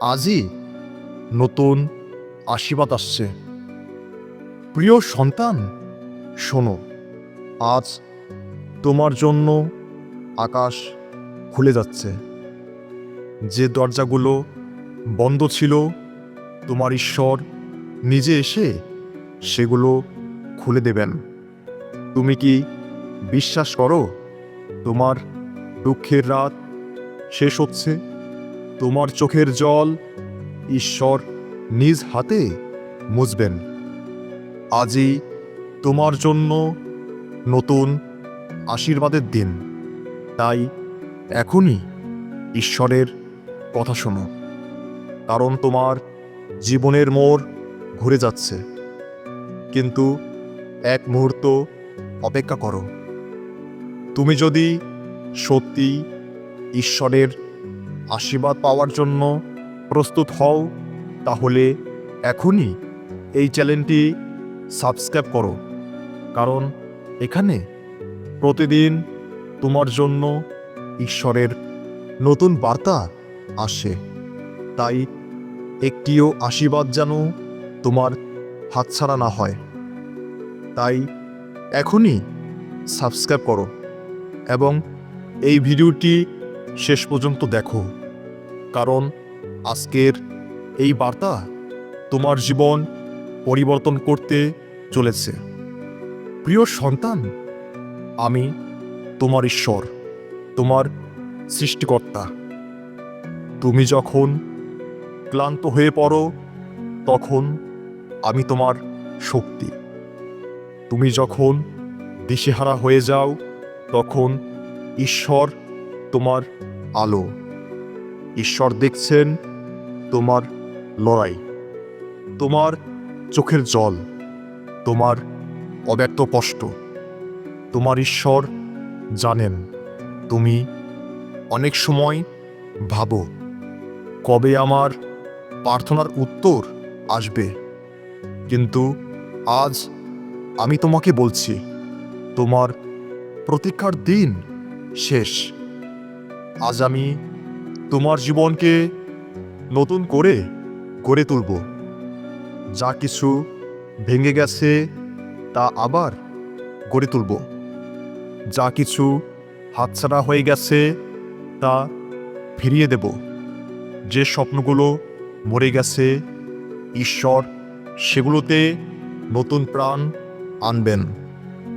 আজই নতুন আশীর্বাদ আসছে। প্রিয় সন্তান, শোনো, আজ তোমার জন্য আকাশ খুলে যাচ্ছে। যে দরজাগুলো বন্ধ ছিল, তোমার ঈশ্বর নিজে এসে সেগুলো খুলে দেবেন। তুমি কি বিশ্বাস করো, তোমার দুঃখের রাত শেষ হচ্ছে? তোমার চোখের জল ঈশ্বর নিজ হাতে মুছবেন। আজই তোমার জন্য নতুন আশীর্বাদের দিন। তাই এখনই ঈশ্বরের কথা শোনো, কারণ তোমার জীবনের মোড় ঘুরে যাচ্ছে। কিন্তু এক মুহূর্ত অপেক্ষা করো। তুমি যদি সত্যি ঈশ্বরের আশীর্বাদ পাওয়ার জন্য প্রস্তুত হও, তাহলে এখনই এই চ্যানেলটি সাবস্ক্রাইব করো। কারণ এখানে প্রতিদিন তোমার জন্য ঈশ্বরের নতুন বার্তা আসে। তাই একটিও আশীর্বাদ যেন তোমার হাতছাড়া না হয়। তাই এখনই সাবস্ক্রাইব করো এবং এই ভিডিওটি শেষ পর্যন্ত দেখো। কারণ আজকের এই বার্তা তোমার জীবন পরিবর্তন করতে চলেছে। প্রিয় সন্তান, আমি তোমার ঈশ্বর, তোমার সৃষ্টিকর্তা। তুমি যখন ক্লান্ত হয়ে পড়ো, তখন আমি তোমার শক্তি। তুমি যখন দিশেহারা হয়ে যাও, তখন ঈশ্বর তোমার আলো। ঈশ্বর দেখছেন তোমার লড়াই, তোমার চোখের জল, তোমার অব্যক্ত কষ্ট, তোমার ঈশ্বর জানেন, তুমি অনেক সময় ভাবো কবে আমার প্রার্থনার উত্তর আসবে। কিন্তু আজ আমি তোমাকে বলছি, তোমার প্রতীক্ষার দিন শেষ। আজ আমি তোমার জীবনকে নতুন করে গড়ে তুলব। যা কিছু ভেঙে গেছে, তা আবার গড়ে তুলব। যা কিছু হাতছাড়া হয়ে গেছে, তা ফিরিয়ে দেব। যে স্বপ্নগুলো মরে গেছে, ঈশ্বর সেগুলোতে নতুন প্রাণ আনবেন।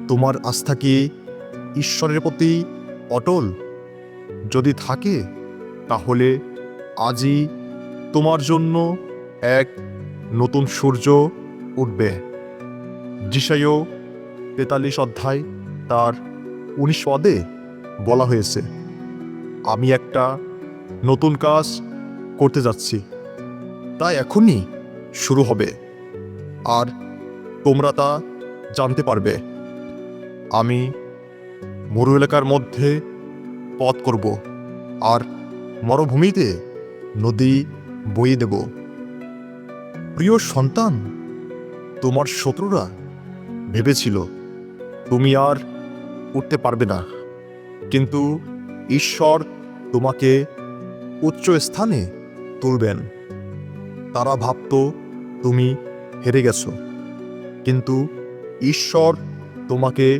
তোমার আস্থা কি ঈশ্বরের প্রতি অটল? যদি থাকে তাহলে আজই তোমার জন্য এক নতুন সূর্য উঠবে। যিশাইও তেতাল্লিশ অধ্যায় তার উনিশ পদে বলা হয়েছে, আমি একটা নতুন কাজ করতে যাচ্ছি। তা এখনই শুরু হবে আর তোমরা তা জানতে পারবে। আমি মরু এলাকার মধ্যে পথ করব আর মরুভূমিতে নদী বইয়ে দেব। প্রিয় সন্তান, তোমার শত্রুরা ভেবেছিল, তুমি আর উঠতে পারবে না। কিন্তু ঈশ্বর তোমাকে উচ্চ স্থানে তুলবেন। তারা ভাবত, তুমি হেরে গেছো। কিন্তু ঈশ্বর তোমাকে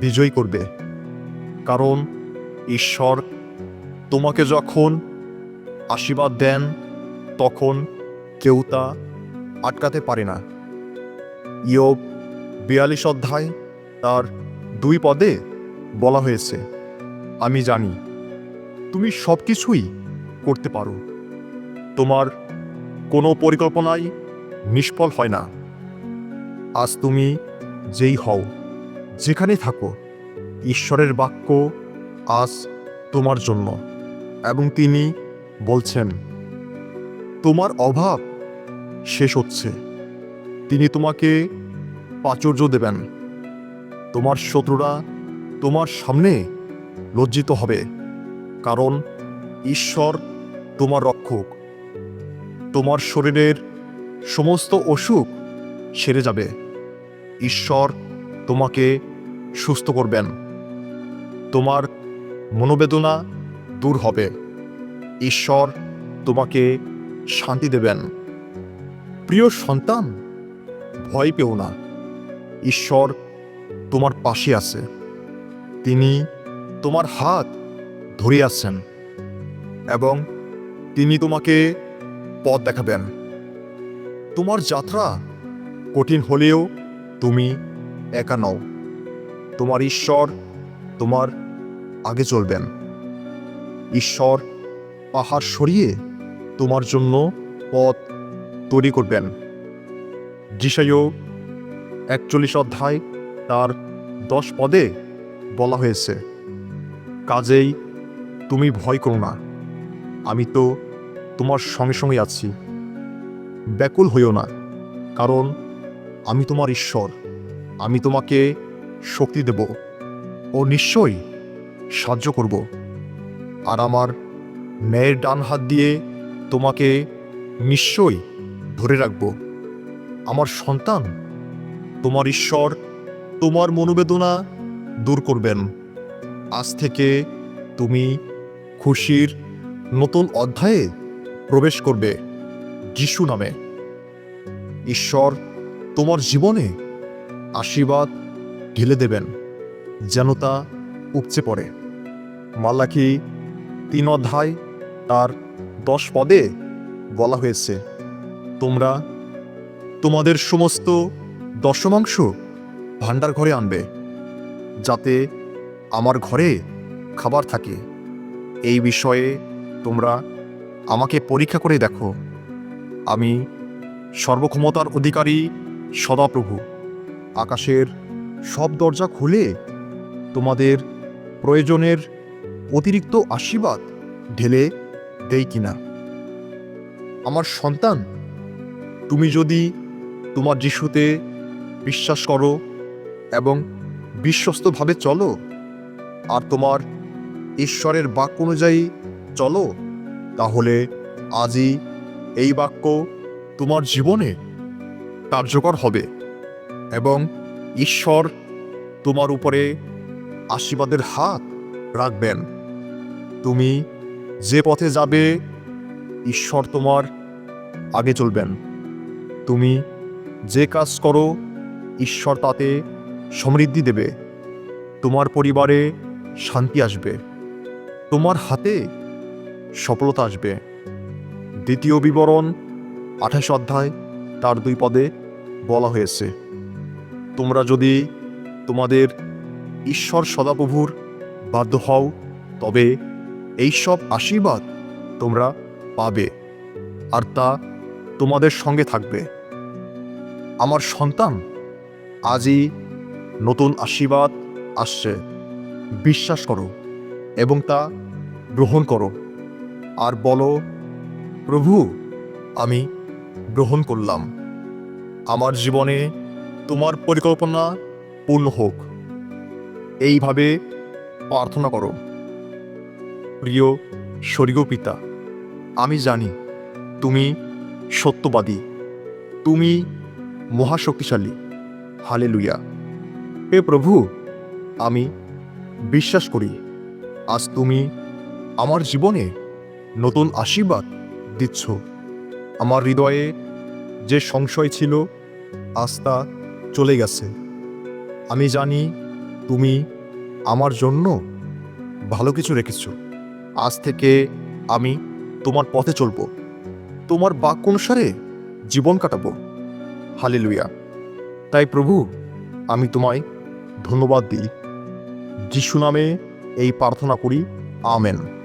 বিজয়ী করবে। কারণ ঈশ্বর তোমাকে যখন আশীর্বাদ দেন, তখন কেউ তা আটকাতে পারে না। ইয়োব বিয়াল্লিশ অধ্যায় তার দুই পদে বলা হয়েছে, আমি জানি, তুমি সব কিছুই করতে পারো। তোমার কোনো পরিকল্পনাই নিষ্ফল হয় না। আজ তুমি যেই হও যেখানে থাকো, ঈশ্বরের বাক্য আজ তোমার জন্য। এবং তিনি বলছেন, তোমার অভাব শেষ হচ্ছে। তিনি তোমাকে প্রাচুর্য দেবেন। তোমার শত্রুরা তোমার সামনে লজ্জিত হবে, কারণ ঈশ্বর তোমার রক্ষক। তোমার শরীরের সমস্ত অসুখ সেরে যাবে। ঈশ্বর তোমাকে সুস্থ করবেন। তোমার মনোবেদনা দূর হবে। ঈশ্বর তোমাকে শান্তি দেবেন। প্রিয় সন্তান, ভয় পেও না। ঈশ্বর তোমার পাশে আছে। তিনি তোমার হাত ধরে আছেন এবং তিনি তোমাকে পথ দেখাবেন। তোমার যাত্রা কঠিন হলেও তুমি একা নও। তোমার ঈশ্বর তোমার আগে চলবেন। ঈশ্বর পাহাড় সরিয়ে তোমার জন্য পথ তৈরি করবেন। যিশাইও একচল্লিশ অধ্যায় তার দশ পদে বলা হয়েছে, কাজেই তুমি ভয় করো না, আমি তো তোমার সঙ্গে সঙ্গে আছি। ব্যাকুল হইও না, কারণ আমি তোমার ঈশ্বর, আমি তোমাকে শক্তি দেব ও নিশ্চয়ই সাহায্য করব। আর আমার ন্যায়ের ডান হাত দিয়ে তোমাকে নিশ্চয়ই ধরে রাখব। আমার সন্তান, তোমার ঈশ্বর তোমার মনোবেদনা দূর করবেন। আজ থেকে তুমি খুশির নতুন অধ্যায়ে প্রবেশ করবে যিশু নামে। ঈশ্বর তোমার জীবনে আশীর্বাদ ঢেলে দেবেন যেন তা উপচে পড়ে। মাল্লাকি তিন অধ্যায়, তার দশ পদে বলা হয়েছে, তোমরা তোমাদের সমস্ত দশমাংশ ভাণ্ডার ঘরে আনবে, যাতে আমার ঘরে খাবার থাকে। এই বিষয়ে তোমরা আমাকে পরীক্ষা করে দেখো। আমি সর্বক্ষমতার অধিকারী সদাপ্রভু। আকাশের সব দরজা খুলে তোমাদের প্রয়োজনের অতিরিক্ত আশীর্বাদ ঢেলে দেই কিনা? আমার সন্তান, তুমি যদি তোমার যিশুতে বিশ্বাস করো এবং বিশ্বস্তভাবে চলো, আর তোমার ঈশ্বরের বাক্য অনুযায়ী চলো, তাহলে আজই এই বাক্য তোমার জীবনে কার্যকর হবে এবং ঈশ্বর তোমার উপরে আশীর্বাদের হাত রাখবেন। তুমি যে পথে যাবে, ঈশ্বর তোমার আগে চলবেন। তুমি যে কাজ করো, ঈশ্বর তাতে সমৃদ্ধি দেবে। তোমার পরিবারে শান্তি আসবে। তোমার হাতে সফলতা আসবে। দ্বিতীয় বিবরণ, আঠাশ অধ্যায়, তার দুই পদে বলা হয়েছে, তোমরা যদি তোমাদের ঈশ্বর সদাপ্রভুর বাধ্য হও, তবে এই সব আশীর্বাদ তোমরা পাবে, আর তা তোমাদের সঙ্গে থাকবে। আমার সন্তান, আজই নতুন আশীর্বাদ আসছে। বিশ্বাস করো এবং তা গ্রহণ করো। আর বলো, প্রভু, আমি গ্রহণ করলাম। আমার জীবনে তোমার পরিকল্পনা পূর্ণ হোক। এইভাবে প্রার্থনা করো। প্রিয় স্বর্গীয় পিতা, আমি জানি তুমি সত্যবাদী, তুমি মহাশক্তিশালী। হালে লুইয়া হে প্রভু, আমি বিশ্বাস করি, আজ তুমি আমার জীবনে নতুন আশীর্বাদ দিচ্ছ। আমার হৃদয়ে যে সংশয় ছিল তা চলে গেছে। আমি জানি তুমি আমার জন্য ভালো কিছু রেখেছ। আজ থেকে আমি তোমার পথে চলব। তোমার বাক্য অনুসারে জীবন কাটাবো। হালে লুইয়া তাই প্রভু, আমি তোমায় ধন্যবাদ দিই। যিশু নামে এই প্রার্থনা করি, আমেন।